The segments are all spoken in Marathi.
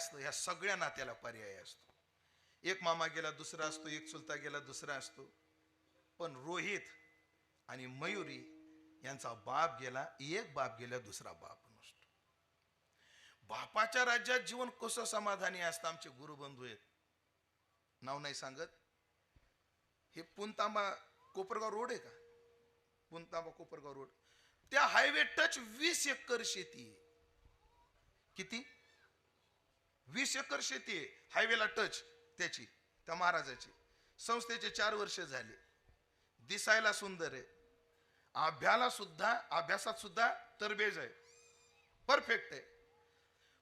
असणं ह्या सगळ्या नात्याला पर्याय असतो. एक मामा गेला दुसरा असतो एक चुलता गेला दुसरा असतो. पण रोहित आणि मयुरी यांचा बाप गेला एक बाप गेला दुसरा बाप नसतो. बापाच्या राज्यात जीवन कसं समाधानी असतं आमचे गुरुबंधू आहेत. नाव नाही सांगत. हे पुनतांबा कोपरगाव रोड आहे का? पुनतांबा कोपरगाव रोड. त्या हायवे टच वीस एकर शेती आहे. किती? वीस एकर शेती आहे. हायवेला टच त्याची त्या महाराजाची. संस्थेचे चार वर्ष झाले. दिसायला सुंदर आहे. अभ्याला सुद्धा अभ्यासात सुद्धा तरबेज आहे. परफेक्ट आहे.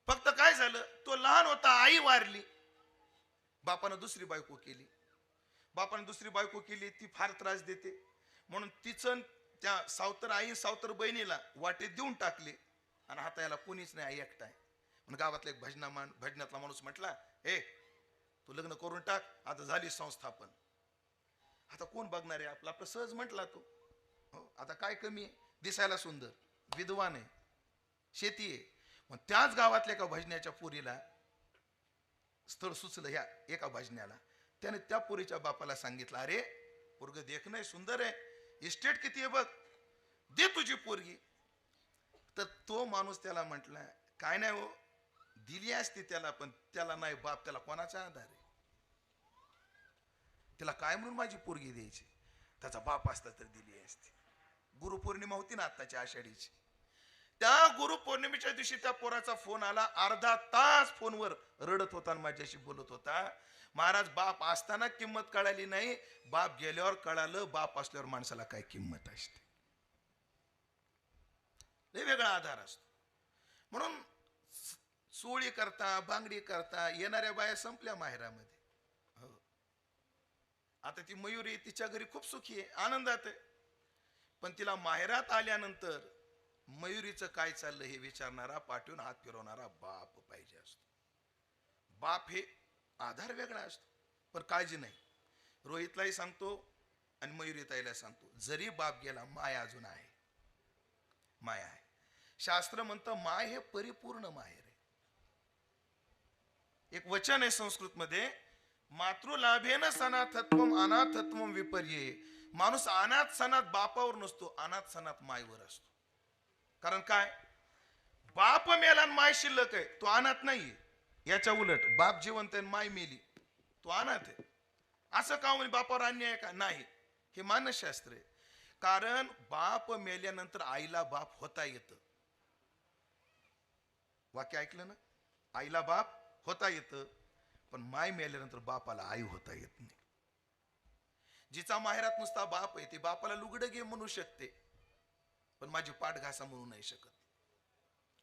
फक्त काय झालं? तो लहान होता आई वारली. बापानं दुसरी बायको केली. बापानं दुसरी बायको केली ती फार त्रास देते. म्हणून तिचं त्या सावतर आई सावतर बहिणीला वाटे देऊन टाकले. आणि हाता याला कोणीच नाही आई एकटा आहे. म्हणून गावातला एक भजना मान भजनातला माणूस म्हटला हे तू लग्न करून टाक आता झाली संस्थापन. आता कोण बघणार आहे आपला? आपलं सहज म्हटला तो. हो आता काय कमी आहे? दिसायला सुंदर विद्वान आहे शेती आहे. मग त्याच गावातल्या एका भजनाच्या पुरीला स्थळ सुचलं ह्या एका भजन्याला त्याने त्या पुरीच्या बापाला सांगितलं अरे पोरग देख नाही सुंदर आहे. इस्टेट किती आहे बघ. दे तुझी पोरगी. तर तो माणूस त्याला म्हटला काय नाही हो दिली असते त्याला पण त्याला नाही बाप त्याला कोणाचा आधार आहे? त्याला काय म्हणून माझी पोरगी द्यायची? त्याचा बाप असता तर दिली असते. गुरुपौर्णिमा होती ना आत्ताच्या आषाढीची. त्या गुरुपौर्णिमेच्या दिवशी त्या पोराचा फोन आला अर्धा तास फोनवर रडत होता आणि माझ्याशी बोलत होता. महाराज बाप असताना किंमत कळाली नाही. बाप गेल्यावर कळालं बाप असल्यावर माणसाला काय किंमत असते? लय वेगळा आधार असतो. म्हणून सोळी करता बांगडी करता येणाऱ्या बाया संपल्या माहेरामध्ये. हो. आता ती मयुरी तिच्या घरी खूप सुखी आहे आनंदात आहे. पण तिला माहेरात आल्यानंतर मयुरीचं काय चाललं हे विचारणारा पाठवून हात फिरवणारा बाप पाहिजे असतो. बाप हे आधार वेगळा असतो पण काळजी नाही. रोहितलाही सांगतो आणि मयुरीताईला सांगतो जरी बाप गेला माय अजून आहे. माय आहे. शास्त्र म्हणतं माय हे परिपूर्ण माहेर एक वचन आहे संस्कृत मध्ये मातृलाभेन सनाथत्व अनाथत्व विपर्य. माणूस अनाथ सनात बापावर नसतो अनाथ सनात मायवर असतो. कारण काय? बाप मेला आणि माय शिल्लक आहे तो अनाथ नाहीये. याच्या उलट बाप जिवंत आहे माय मेली तो अनाथ आहे. असं का हो म्हणजे बापावर अन्याय का? नाही. हे मानसशास्त्र आहे. कारण बाप मेल्यानंतर आईला बाप होता येत. वाक्य ऐकलं ना? आईला बाप होता येतं पण माय मेल्यानंतर बापाला आई होता येत नाही. जिचा माहेरात नुसता बाप आहे ती बापाला लुगडं घे म्हणू शकते पण माझी पाठ घासा म्हणू नाही शकत.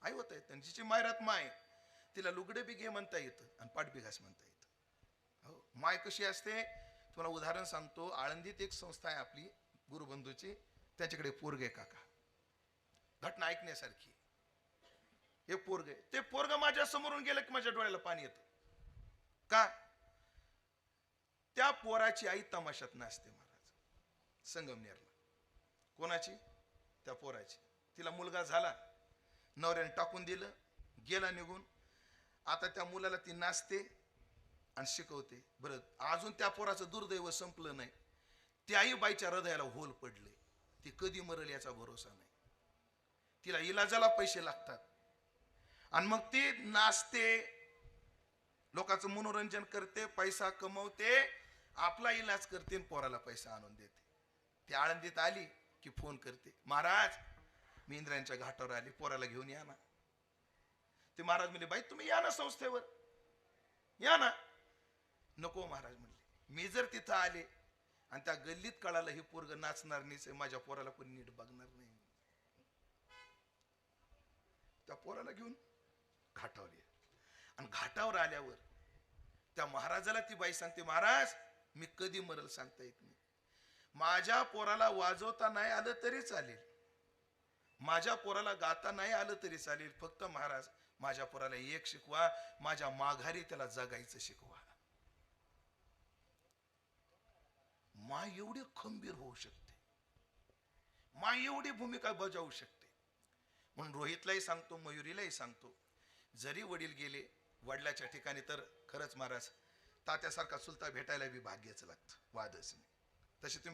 आई होता येत जिची माहेरात माय तिला लुगडे बी घे म्हणता येतं आणि पाठ बी घास म्हणता येतं. हो माय कशी असते? तुम्हाला उदाहरण सांगतो आळंदीत एक संस्था आहे आपली गुरुबंधूची त्याच्याकडे पोरगे काका. घटना ऐकण्यासारखी. हे पोरग आहे. ते पोरग माझ्या समोरून गेलं की माझ्या डोळ्याला पाणी येतं. का? त्या पोराची आई तमाशात नाचते महाराज. संगमनेरला कोणाची? त्या पोराची. तिला मुलगा झाला. नवऱ्याने टाकून दिलं. गेला निघून. आता त्या मुलाला ती नाचते आणि शिकवते. बरं अजून त्या पोराचं दुर्दैव संपलं नाही. ती आई बाईच्या हृदयाला होल पडले. ती कधी मरल याचा भरोसा नाही. तिला इलाजाला पैसे लागतात. आणि मग ती नाचते लोकांचं मनोरंजन करते पैसा कमवते आपला इलाज करते आणि पोराला पैसा आणून देते. ती आळंदीत आली की फोन करते महाराज मी इंद्रांच्या घाटावर आली पोराला घेऊन या ना. ते महाराज म्हणले बाई तुम्ही या ना संस्थेवर. या ना. नको महाराज म्हणले. मी जर तिथं आले आणि त्या गल्लीत कळालं हे पोरग नाचणार नाहीच माझ्या पोराला कोणी नीट बघणार नाही. त्या पोराला घेऊन घाटावर ये आणि घाटावर आल्यावर त्या महाराजाला ती बाई सांगते महाराज मी कधी मरल सांगता येत नाही. माझ्या पोराला वाजवता नाही आलं तरी चालेल. माझ्या पोराला गाता नाही आलं तरी चालेल. फक्त महाराज माझ्या पोराला एक शिकवा माझ्या माघारी त्याला जगायचं शिकवा. मा एवढी खंबीर होऊ शकते. मा एवढी भूमिका बजावू शकते. म्हणून रोहितलाही सांगतो मयुरीलाही सांगतो जरी वडील गेले वडिलाच्या ठिकाणी तर खरंच महाराज तात्यासारखा सुलता भेटायला बी भाग्यच लागतं वादच नाही. तसे तुम्ही